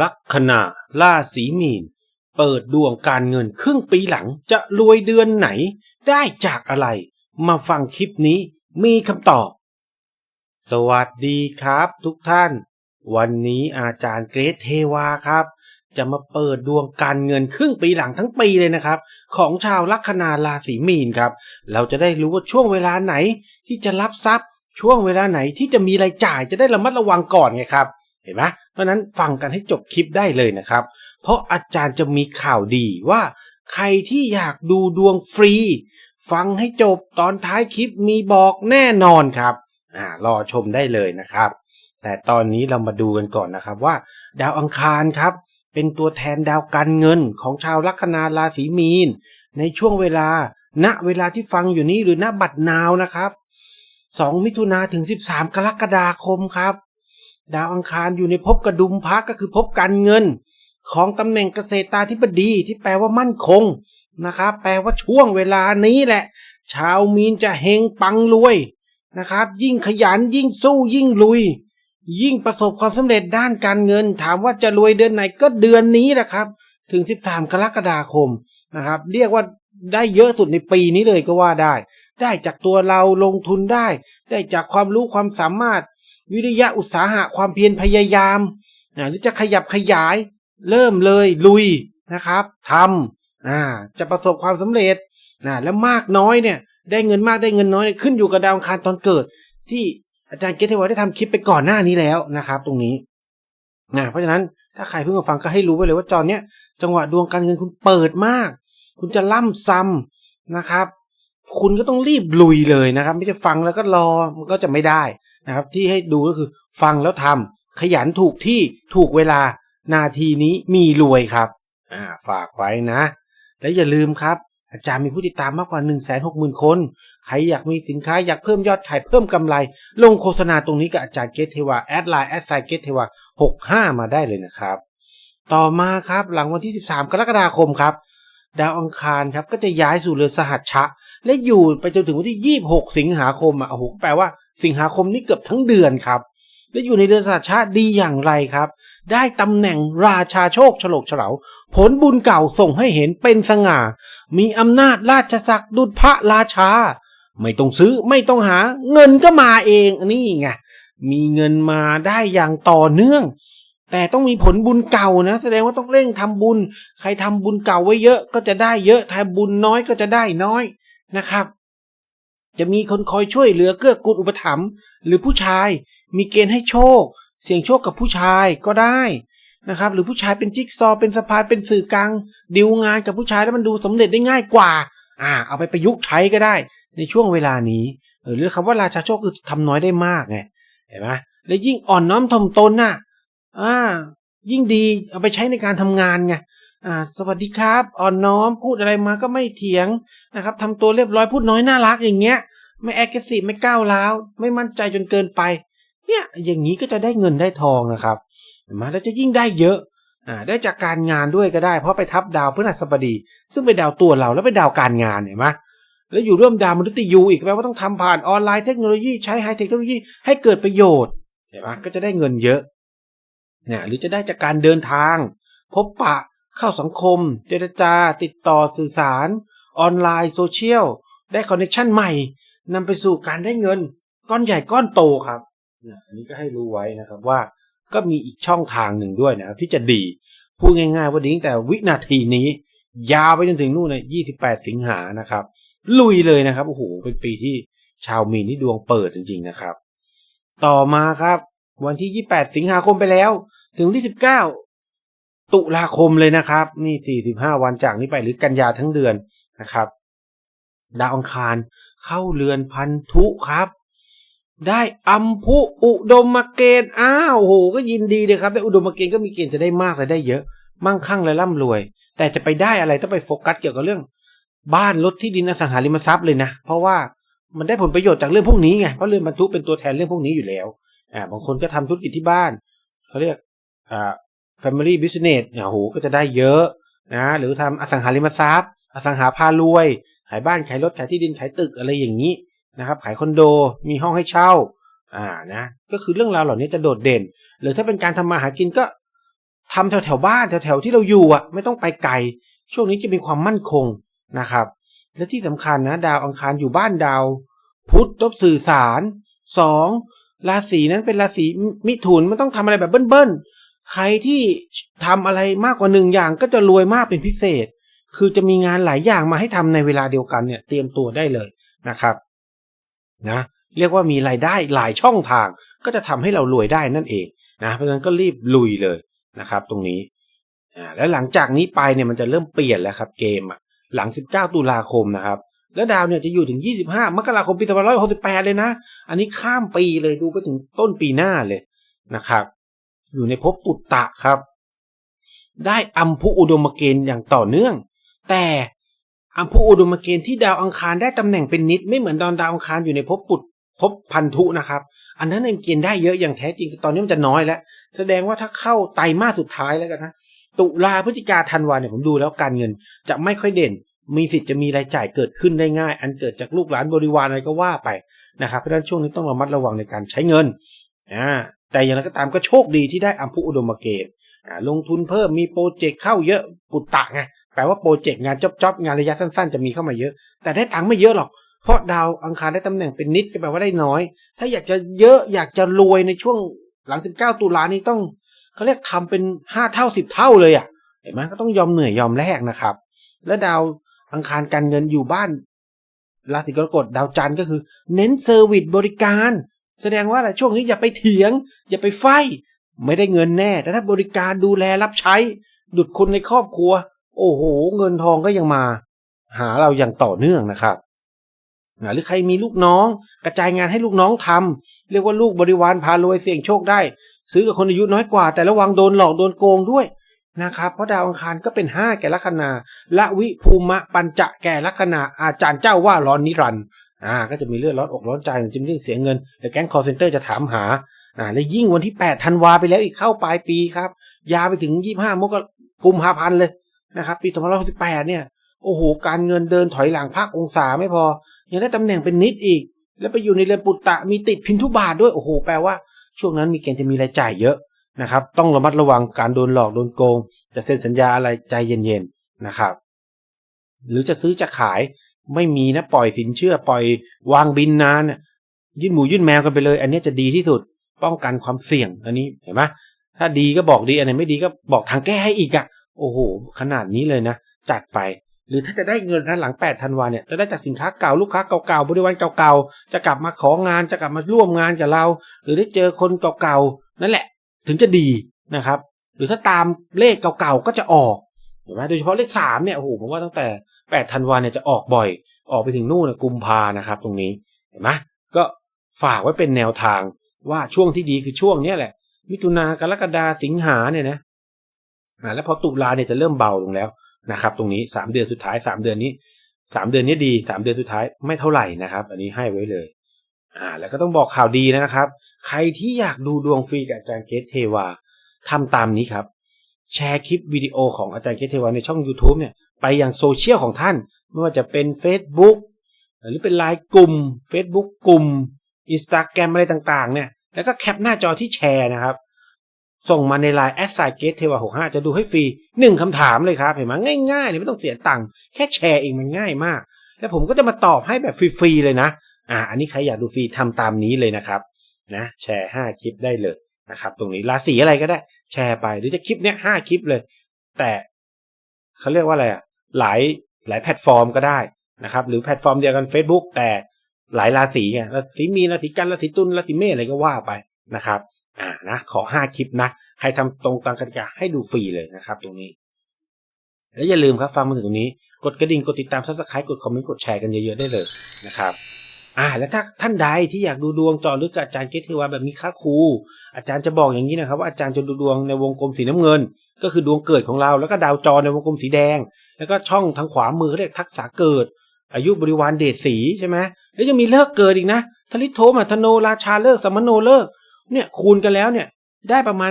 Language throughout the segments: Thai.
ลัคนาราศีมีน เปิดดวงการเงินครึ่งปีหลังจะรวยเดือนไหน ได้จากอะไร มาฟังคลิปนี้มีคำตอบ สวัสดีครับทุกท่าน วันนี้อาจารย์เกรทเทวาครับ จะมาเปิดดวงการเงินครึ่งปีหลังทั้งปีเลยนะครับ ของชาวลัคนาราศีมีนครับ เราจะได้รู้ว่าช่วงเวลาไหนที่จะรับทรัพย์ ช่วงเวลาไหนที่จะมีรายจ่ายจะได้ระมัดระวังก่อนไงครับ เห็นไหมเพราะนั้นฟังกันให้จบคลิปได้เลยนะครับ เพราะอาจารย์จะมีข่าวดีว่า ใครที่อยากดูดวงฟรี ฟังให้จบตอนท้ายคลิปมีบอกแน่นอนครับอ่ารอชมได้เลยนะครับ แต่ตอนนี้เรามาดูกันก่อนนะครับว่า ดาวอังคารครับ เป็นตัวแทนดาวการเงินของชาวลัคนาราศีมีน ในช่วงเวลา ณเวลาที่ฟังอยู่นี้หรือณบัดนาวนะครับ 2 มิถุนาถึง 13 กรกฎาคมครับ ดาวอังคารอยู่ในภพกระดุมพระก็คือภพการเงิน ของตำแหน่งเกษตราธิบดีที่แปลว่ามั่นคงนะครับแปลว่าช่วงเวลานี้แหละ ชาวมีนจะเฮงปังรวยนะครับ ยิ่งขยันยิ่งสู้ยิ่งลุย ยิ่งประสบความสำเร็จด้านการเงิน ถามว่าจะรวยเดือนไหนก็เดือนนี้แหละครับ ถึง 13 กรกฎาคมนะครับ เรียกว่าได้เยอะสุดในปีนี้เลยก็ว่าได้ ได้จากตัวเราลงทุนได้ ได้จากความรู้ความสามารถ วิริยะอุตสาหะความเพียรพยายามอ่าหรือจะขยับขยาย เริ่มเลยลุยนะครับทำอ่าจะประสบความสำเร็จนะแล้วมากน้อยเนี่ย ได้เงินมากได้เงินน้อยเนี่ยขึ้นอยู่กับดาวอังคารตอนเกิด ที่อาจารย์เกตเทวได้ทำคลิปไปก่อนหน้านี้แล้วนะครับ ตรงนี้นะเพราะฉะนั้นถ้าใครเพิ่งมาฟังก็ให้รู้ไว้เลยว่าตอนเนี้ยจังหวะดวงการเงินคุณเปิดมาก คุณจะล่ำซ้ำนะครับ คุณก็ต้องรีบลุยเลยนะครับ ไม่ใช่ฟังแล้วก็รอมันก็จะไม่ได้ นะครับ ที่ให้ดูก็คือฟังแล้วทำขยันถูกที่ถูกเวลานาทีนี้มีรวยครับอ่าฝากไว้นะ และอย่าลืมครับ อาจารย์มีผู้ติดตามมากกว่า 1 6 0 0 0 0 คน ใครอยากมีสินค้าอยากเพิ่มยอดขายเพิ่มกำไร ลงโฆษณาตรงนี้กับอาจารย์เกตเทวาแอดไลน์แอดไซเกตเทวา65 มาได้เลยนะครับ ต่อมาครับหลังวันที่ 13 กรกฎาคมครับ ดาวอังคารครับก็จะย้ายสู่เรือนสหัชชะ และอยู่ไปจนถึงวันที่ 26 สิงหาคมอะโอ้โหแปลว่า สิงหาคมนี่เกือบทั้งเดือนครับ และอยู่ในเรือนสหัชชะดีอย่างไรครับ ได้ตำแหน่งราชาโชคฉลกเฉลา ผลบุญเก่าส่งให้เห็นเป็นสง่า มีอำนาจราชศักดิ์ดุจพระราชา ไม่ต้องซื้อไม่ต้องหา เงินก็มาเองอันนี่ไงมีเงินมาได้อย่างต่อเนื่อง แต่ต้องมีผลบุญเก่านะ แสดงว่าต้องเร่งทำบุญ ใครทำบุญเก่าไว้เยอะก็จะได้เยอะทำบุญน้อยก็จะได้น้อยนะครับ จะมีคนคอยช่วยเหลือเกื้อกูลอุปถัมภ์หรือผู้ชายมีเกณฑ์ให้โชค เสี่ยงโชคกับผู้ชายก็ได้นะครับ หรือผู้ชายเป็นจิ๊กซอเป็นสะพานเป็นสื่อกลางดิวงานกับผู้ชายแล้วมันดูสำเร็จได้ง่ายกว่า อ่า เอาไปประยุกต์ใช้ก็ได้ ในช่วงเวลานี้หรือคำว่าราชาโชคคือทำน้อยได้มากไงเห็นไหมและยิ่งอ่อนน้อมถ่อมตนน่ะอ่ายิ่งดีเอาไปใช้ในการทำงานไง อ่าสวัสดีครับ อ่อนน้อมพูดอะไรมาก็ไม่เถียงนะครับทำตัวเรียบร้อยพูดน้อยน่ารักอย่างเงี้ย ไม่แอคทีฟไม่ก้าวร้าวไม่มั่นใจจนเกินไป เนี่ยอย่างนี้ก็จะได้เงินได้ทองนะครับเห็นไหมแล้วจะยิ่งได้เยอะอ่าได้จากการงานด้วยก็ได้ เพราะไปทับดาวพฤหัสบดี ซึ่งเป็นดาวตัวเราแล้วเป็นดาวการงานเห็นไหมแล้วอยู่ร่วมดาวมนุษย์ยูอีกแปลว่าต้องทำผ่านออนไลน์เทคโนโลยีใช้ไฮเทคโนโลยีให้เกิดประโยชน์เห็นไหมก็จะได้เงินเยอะเนี่ยหรือจะได้จากการเดินทาง พบปะ เข้าสังคม เจรจา ติดต่อสื่อสาร ออนไลน์โซเชียล ได้คอนเนคชันใหม่นำไปสู่การได้เงิน ก้อนใหญ่ก้อนโตครับนี่ยอันนี้ก็ให้รู้ไว้นะครับว่าก็มีอีกช่องทางหนึ่งด้วยนะครับที่จะดี พูดง่ายๆว่าดีตั้งแต่วินาทีนี้ ยาวไปจนถึงนู่นเลย28 สิงหานะครับ ลุยเลยนะครับโอ้โหเป็นปีที่ชาวมีนที่ดวงเปิดจริงๆนะครับ ต่อมาครับ วันที่ 28 สิงหาคมไปแล้ว ถึงที่ 19 ตุลาคมเลยนะครับ นี่ 45 วันจากนี้ไปหรือกันยาทั้งเดือนนะครับ ดาวอังคารเข้าเรือนพันธุครับ ได้อัมพุอุดมเกณฑ์อ้าวโหก็ยินดีเลยครับ ได้อุดมเกณฑ์ก็มีเกณฑ์จะได้มากและได้เยอะ มั่งคั่งและร่ำรวย แต่จะไปได้อะไรต้องไปโฟกัสเกี่ยวกับเรื่อง บ้านรถที่ดินอสังหาริมทรัพย์เลยนะ เพราะว่ามันได้ผลประโยชน์จากเรื่องพวกนี้ไงเพราะเรือนบรรทุกเป็นตัวแทนเรื่องพวกนี้อยู่แล้วอ่าบางคนก็ทำธุรกิจที่บ้านเขาเรียกอ่า family business เนี่ยโหก็จะได้เยอะนะหรือทำอสังหาริมทรัพย์ อสังหาพารวย ขายบ้านขายรถขายที่ดินขายตึกอะไรอย่างนี้นะครับขายคอนโดมีห้องให้เช่าอ่านะก็คือเรื่องราวเหล่านี้จะโดดเด่น หรือถ้าเป็นการทำมาหากินก็ทำแถวแถวบ้านแถวแถวที่เราอยู่อะไม่ต้องไปไกล ช่วงนี้จะมีความมั่นคงนะครับ และที่สำคัญนะดาวอังคารอยู่บ้านดาว พุธต้องสื่อสารสองราศีนั้นเป็นราศีมิถุนมันต้องทำอะไรแบบเบิ้ล ใครที่ทำอะไรมากกว่าหนึ่งอย่างก็จะรวยมากเป็นพิเศษ คือจะมีงานหลายอย่างมาให้ทำในเวลาเดียวกันเนี่ยเตรียมตัวได้เลยนะครับนะเรียกว่ามีรายได้หลายช่องทางก็จะทำให้เรารวยได้นั่นเองนะเพราะฉะนั้นก็รีบลุยเลยนะครับ ตรงนี้อ่าแล้วหลังจากนี้ไปเนี่ยมันจะเริ่มเปลี่ยนแล้วครับเกมอะหลัง 19 ตุลาคมนะครับ แล้วดาวเนี่ยจะอยู่ถึง 25 มกราคมปี 2568 เลยนะ อันนี้ข้ามปีเลยดูไปถึงต้นปีหน้าเลยนะครับ อยู่ในภพปุตตะครับ ได้อัมพุอุดมเกณฑ์อย่างต่อเนื่อง แต่อัมพุอุดมเกณฑ์ที่ดาวอังคารได้ตำแหน่งเป็นนิด ไม่เหมือนตอนดาวอังคารอยู่ในภพปุตภพพันธุนะครับ อันนั้นเองเกณฑ์ได้เยอะอย่างแท้จริงแต่ตอนนี้มันจะน้อยแล้ว แสดงว่าถ้าเข้าไตรมาสสุดท้ายแล้วกันนะตุลาพฤศจิกาธันวาเนี่ยผมดูแล้วการเงินจะไม่ค่อยเด่น มีสิทธิ์จะมีรายจ่ายเกิดขึ้นได้ง่าย อันเกิดจากลูกหลานบริวารอะไรก็ว่าไปนะครับเพราะฉะนั้นช่วงนี้ต้องระมัดระวังในการใช้เงินอ่า แต่อย่างไรก็ตามก็โชคดีที่ได้อัมพุอุดมเกณฑ์ลงทุนเพิ่มมีโปรเจกต์เข้าเยอะปุตตะไงแปลว่าโปรเจกต์งานจ๊อบๆงานระยะสั้นๆ จะมีเข้ามาเยอะ แต่ได้ตังค์ไม่เยอะหรอก เพราะดาวอังคารได้ตำแหน่งเป็นนิดก็แปลว่าได้น้อย ถ้าอยากจะเยอะอยากจะรวยในช่วงหลัง 19 ตุลานี้ต้องเขาเรียกทำเป็น 5 เท่า 10 เท่าเลยอะเห็นไหมก็ต้องยอมเหนื่อยยอมแลกนะครับ แล้วดาวอังคารการเงินอยู่บ้านราศีกรกฎดาวจันทร์ก็คือ เน้นเซอร์วิสบริการ แสดงว่าอะไรช่วงนี้อย่าไปเถียง อย่าไปไฟ ไม่ได้เงินแน่ แต่ถ้าบริการดูแลรับใช้ ดุดคนในครอบครัว โอ้โห เงินทองก็ยังมา หาเราอย่างต่อเนื่องนะครับหรือใครมีลูกน้อง กระจายงานให้ลูกน้องทำเรียกว่าลูกบริวารพารวยเสี่ยงโชคได้ ซื้อกับคนอายุน้อยกว่า แต่ระวังโดนหลอกโดนโกงด้วยนะครับเพราะดาวอังคารก็เป็นห้าแก่ลัคนาละวิภูมะปัญจะแก่ลัคนาอาจารย์เจ้าว่าร้อนนิรันด์ อ่าก็จะมีเลือดร้อนอกร้อนใจจึงเรื่องเสียเงินแต่แก๊งคอร์เซนเตอร์จะถามหาอ่าและยิ่งวันที่8ธันวาไปแล้วอีกเข้าปลายปีครับ ยาไปถึง 25มกรากุมภาพันธ์เลยนะครับปี2568เนี่ยโอ้โหการเงินเดินถอยหลังภาคองศาไม่พอ ยังได้ตำแหน่งเป็นนิดอีก แล้วไปอยู่ในเรือนปุตตะมีติดพินทุบาทด้วยโอ้โหแปลว่า ช่วงนั้นมีเกณฑ์จะมีรายจ่ายเยอะนะครับต้องระมัดระวังการโดนหลอกโดนโกง จะเซ็นสัญญาอะไรใจเย็นๆนะครับหรือจะซื้อจะขาย ไม่มีนะปล่อยสินเชื่อปล่อยวางบินนานยื่นหมูยื่นแมวกันไปเลย อันนี้จะดีที่สุดป้องกันความเสี่ยงอันนี้เห็นไหมถ้าดีก็บอกดีอันไหนไม่ดีก็บอกทางแก้ให้อีกอะโอ้โห ขนาดนี้เลยนะจัดไป หรือถ้าจะได้เงินนะหลัง8ธันวาเนี่ยจะได้จากสินค้าเก่าลูกค้าเก่าๆบริวารเก่าๆจะกลับมาของานจะกลับมาร่วมงานกับเรา หรือได้เจอคนเก่าๆนั่นแหละ ถึงจะดีนะครับ หรือถ้าตามเลขเก่าๆก็จะออกเห็นไหมโดยเฉพาะเลขสามเนี่ยโอ้โหผมว่าตั้งแต่ 8ธันวาเนี่ยจะออกบ่อย ออกไปถึงนู่นนะกุมภานะครับ ตรงนี้เห็นไหมก็ฝากไว้เป็นแนวทางว่าช่วงที่ดีคือช่วงเนี้ยแหละ มิถุนากรกฎาสิงหาเนี่ยนะอ่าแล้วพอตุลาเนี่ยจะเริ่มเบาลงแล้วนะครับ ตรงนี้สามเดือนสุดท้ายสามเดือนนี้สามเดือนนี้ดีสามเดือนสุดท้ายไม่เท่าไหร่นะครับ อันนี้ให้ไว้เลย อ่า แล้วก็ต้องบอกข่าวดีนะครับ ใครที่อยากดูดวงฟรีกับอาจารย์เกตเทวาทำตามนี้ครับ แชร์คลิปวิดีโอของอาจารย์เกตเทวาในช่อง YouTube เนี่ย ไปยังโซเชียลของท่าน ไม่ว่าจะเป็น Facebook หรือเป็นไลน์กลุ่ม Facebook กลุ่ม Instagram อะไรต่างๆ เนี่ย แล้วก็แคปหน้าจอที่แชร์นะครับ ส่งมาในไลน์แอดไซเกตเทวาหกห้าจะดูให้ฟรีหนึ่งคำถามเลยครับ เห็นไหมง่ายๆเนี่ยไม่ต้องเสียตังค์แค่แชร์เองมันง่ายมาก แล้วผมก็จะมาตอบให้แบบฟรีๆเลยนะ อ่า อันนี้ใครอยากดูฟรีทำตามนี้เลยนะครับ นะแชร์ห้าคลิปได้เลยนะครับ ตรงนี้ราศีอะไรก็ได้ แชร์ไปหรือจะคลิปเนี้ยห้าคลิปเลย แต่เขาเรียกว่าอะไรอะ หลายหลายแพลตฟอร์มก็ได้นะครับหรือแพลตฟอร์มเดียวกัน Facebook แต่หลายราศีไงราศีมีราศีกันราศีตุลราศีเมษอะไรก็ว่าไปนะครับอ่านะขอห้าคลิปนะ ใครทำตรงตามกติกาให้ดูฟรีเลยนะครับ ตรงนี้ แล้วอย่าลืมครับฟังมาถึงตรงนี้ กดกระดิ่งกดติดตามซับสไครต์กดคอมเมนต์กดแชร์กันเยอะๆได้เลยนะครับอ่าแล้วถ้าท่านใดที่อยากดูดวงจอลึกกับอาจารย์เกตเทวาแบบมีค่าครูอาจารย์จะบอกอย่างนี้นะครับว่าอาจารย์จะดูดวงในวงกลมสีน้ำเงิน ก็คือดวงเกิดของเราแล้วก็ดาวจรในวงกลมสีแดง แล้วก็ช่องทางขวามือเขาเรียกทักษะเกิด อายุบริวารเดชสีใช่ไหมแล้วยังมีเลิกเกิดอีกนะทลิโทมัทโนราชาเลิกสมโนเลิกเนี่ยคูณกันแล้วเนี่ยได้ประมาณ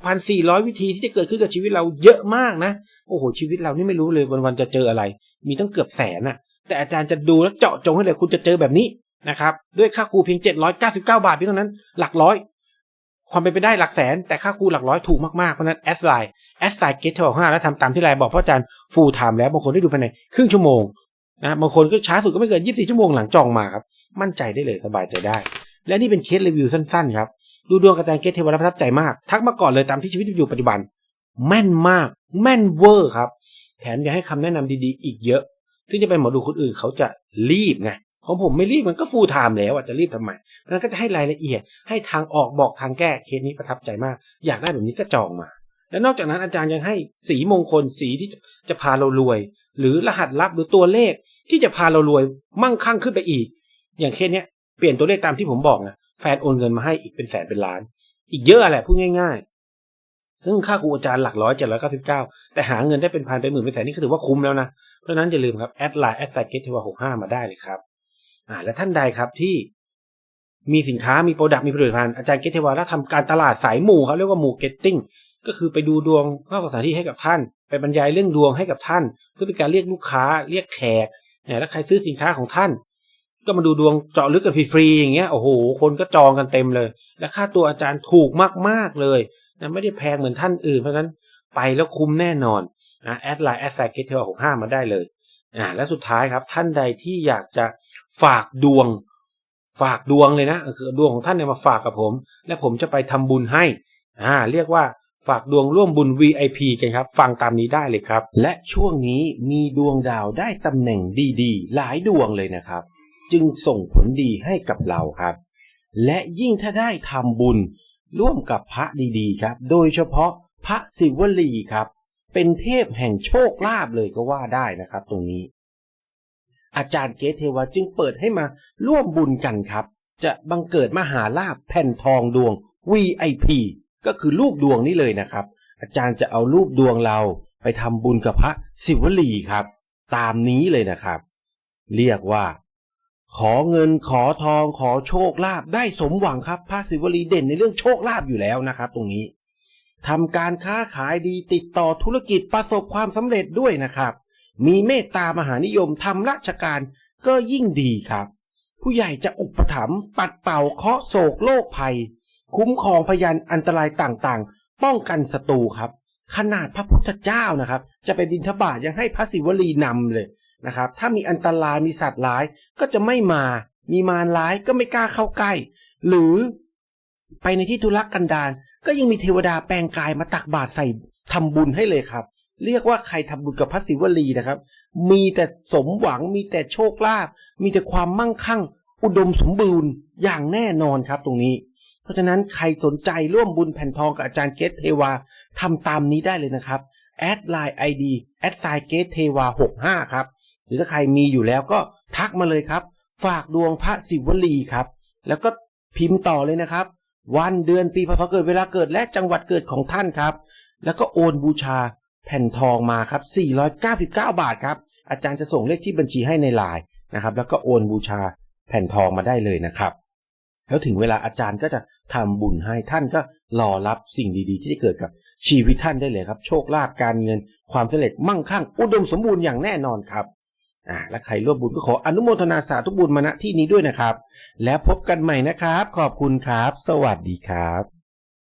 86,400 วิธีที่จะเกิดขึ้นกับชีวิตเราเยอะมากนะ โอ้โห ชีวิตเรานี่ไม่รู้เลยวันๆจะเจออะไร มีตั้งเกือบแสนอะแต่อาจารย์จะดูแล้วเจาะจงให้เลยคุณจะเจอแบบนี้นะครับ ด้วยค่าครูเพียง 799 บาทเพียงเท่านั้น หลักร้อย ความเป็นไปได้หลักแสน แต่ค่าครูหลักร้อยถูกมากๆ เพราะนั้นแอดไลน์แอดไซน์เกตเทลห้าแล้วทำตามที่ไลน์บอกเพราะอาจารย์ฟูลไทม์แล้วบางคนได้ดูภายในครึ่งชั่วโมงนะบางคนก็ช้าสุดก็ไม่เกิน 24 ชั่วโมงหลังจองมาครับ มั่นใจได้เลยสบายใจได้ และนี่เป็นเคสรีวิวสั้นๆครับดูดวงกับอาจารย์เกตเทวแล้วประทับใจมาก ทักมาก่อนเลยตามที่ชีวิตอยู่ปัจจุบัน แม่นมาก แม่นเวอร์ครับแถมยังให้คำแนะนำดีๆ อีกเยอะที่จะเป็นหมอดูคนอื่นเขาจะรีบไง ของผมไม่รีบมันก็ฟูลไทม์แล้วอะจะรีบทำไมนั้นก็จะให้รายละเอียด ให้ทางออกบอกทางแก้เคสนี้ประทับใจมาก อยากได้แบบนี้ก็จองมา และนอกจากนั้นอาจารย์ยังให้สีมงคลสีที่จะพาเรารวย หรือรหัสลับหรือตัวเลขที่จะพาเรารวยมั่งคั่งขึ้นไปอีก อย่างเคสเนี้ยเปลี่ยนตัวเลขตามที่ผมบอกนะแฟนโอนเงินมาให้อีกเป็นแสนเป็นล้าน อีกเยอะอะไรพูดง่ายๆ ซึ่งค่าครูอาจารย์หลักร้อยเจ็ดร้อยเก้าสิบเก้าแต่หาเงินได้เป็นพันเป็นหมื่นเป็นแสนนี่ก็ถือว่าคุ้มแล้วนะ เพราะฉะนั้นอย่าลืมครับ แอดไลน์แอดไซเกตเทวหกห้ามาได้เลยครับ อ่าและท่านใดครับที่มีสินค้ามีโปรดักต์มีผลิตภัณฑ์อาจารย์เกตเทวาแล้วทำการตลาดสายหมู่เขาเรียกว่าหมู่เก็ตติ้งก็คือไปดูดวงเข้าสถานที่ให้กับท่าน ไปบรรยายเรื่องดวงให้กับท่าน เพื่อเป็นการเรียกลูกค้าเรียกแขกเนี่ยแล้วใครซื้อสินค้าของท่าน ก็มาดูดวงเจาะลึกกันฟรีๆอย่างเงี้ยโอ้โหคนก็จองกันเต็มเลย และค่าตัวอาจารย์ถูกมากๆเลยนะไม่ได้แพงเหมือนท่านอื่นเพราะฉะนั้นไปแล้วคุ้มแน่นอนนะแอดไลน์แอดไซเกตเทวหกห้ามาได้เลย อ่าและสุดท้ายครับท่านใดที่อยากจะฝากดวง ฝากดวงเลยนะคือดวงของท่านเนี่ยมาฝากกับผม และผมจะไปทำบุญให้อ่าเรียกว่าฝากดวงร่วมบุญ VIP กันครับ ฟังตามนี้ได้เลยครับ และช่วงนี้มีดวงดาวได้ตำแหน่งดีๆ หลายดวงเลยนะครับ จึงส่งผลดีให้กับเราครับ และยิ่งถ้าได้ทำบุญร่วมกับพระดีๆครับ โดยเฉพาะพระศิวลีครับ เป็นเทพแห่งโชคลาภเลยก็ว่าได้นะครับ ตรงนี้ อาจารย์เกตเทวาจึงเปิดให้มาร่วมบุญกันครับ จะบังเกิดมหาลาภแผ่นทองดวง VIP ก็คือรูปดวงนี้เลยนะครับ อาจารย์จะเอารูปดวงเราไปทำบุญกับพระศิวลีครับ ตามนี้เลยนะครับ เรียกว่า ขอเงินขอทองขอโชคลาภได้สมหวังครับ พระศิวลีเด่นในเรื่องโชคลาภอยู่แล้วนะครับ ตรงนี้ ทำการค้าขายดีติดต่อธุรกิจประสบความสำเร็จด้วยนะครับ มีเมตตามหานิยมทำราชการก็ยิ่งดีครับ ผู้ใหญ่จะอุปถัมภ์ปัดเป่าเคาะโศกโรคภัย คุ้มครองพยานอันตรายต่างๆ ป้องกันศัตรูครับ ขนาดพระพุทธเจ้านะครับ จะไปบินทบาทยังให้พระศิวลีนำเลยนะครับ ถ้ามีอันตรายมีสัตว์ร้ายก็จะไม่มา มีมารร้ายก็ไม่กล้าเข้าใกล้ หรือไปในที่ธุรกันดาร ก็ยังมีเทวดาแปลงกายมาตักบาตรใส่ทำบุญให้เลยครับ เรียกว่าใครทำบุญกับพระศิวลีนะครับ มีแต่สมหวังมีแต่โชคลาภมีแต่ความมั่งคั่ง อุดมสมบูรณ์อย่างแน่นอนครับตรงนี้ เพราะฉะนั้นใครสนใจร่วมบุญแผ่นทองกับอาจารย์เกตเทวาทำตามนี้ได้เลยนะครับแอดไลน์ไอดีแอดไซเกตเทวา65ครับหรือถ้าใครมีอยู่แล้วก็ทักมาเลยครับ ฝากดวงพระศิวลีครับ แล้วก็พิมพ์ต่อเลยนะครับ วันเดือนปีพศเกิดเวลาเกิดและจังหวัดเกิดของท่านครับ แล้วก็โอนบูชาแผ่นทองมาครับ 499 บาทครับ อาจารย์จะส่งเลขที่บัญชีให้ในไลน์นะครับ แล้วก็โอนบูชาแผ่นทองมาได้เลยนะครับ แล้วถึงเวลาอาจารย์ก็จะทำบุญให้ท่านก็รอรับสิ่งดีๆ ที่จะเกิดกับชีวิตท่านได้เลยครับ โชคลาภการเงินความสำเร็จมั่งคั่ง อุดมสมบูรณ์อย่างแน่นอนครับ อ่าและใครร่วมบุญก็ขออนุโมทนาสาธุบุญมาณที่นี้ด้วยนะครับ แล้วพบกันใหม่นะครับ ขอบคุณครับ สวัสดีครับ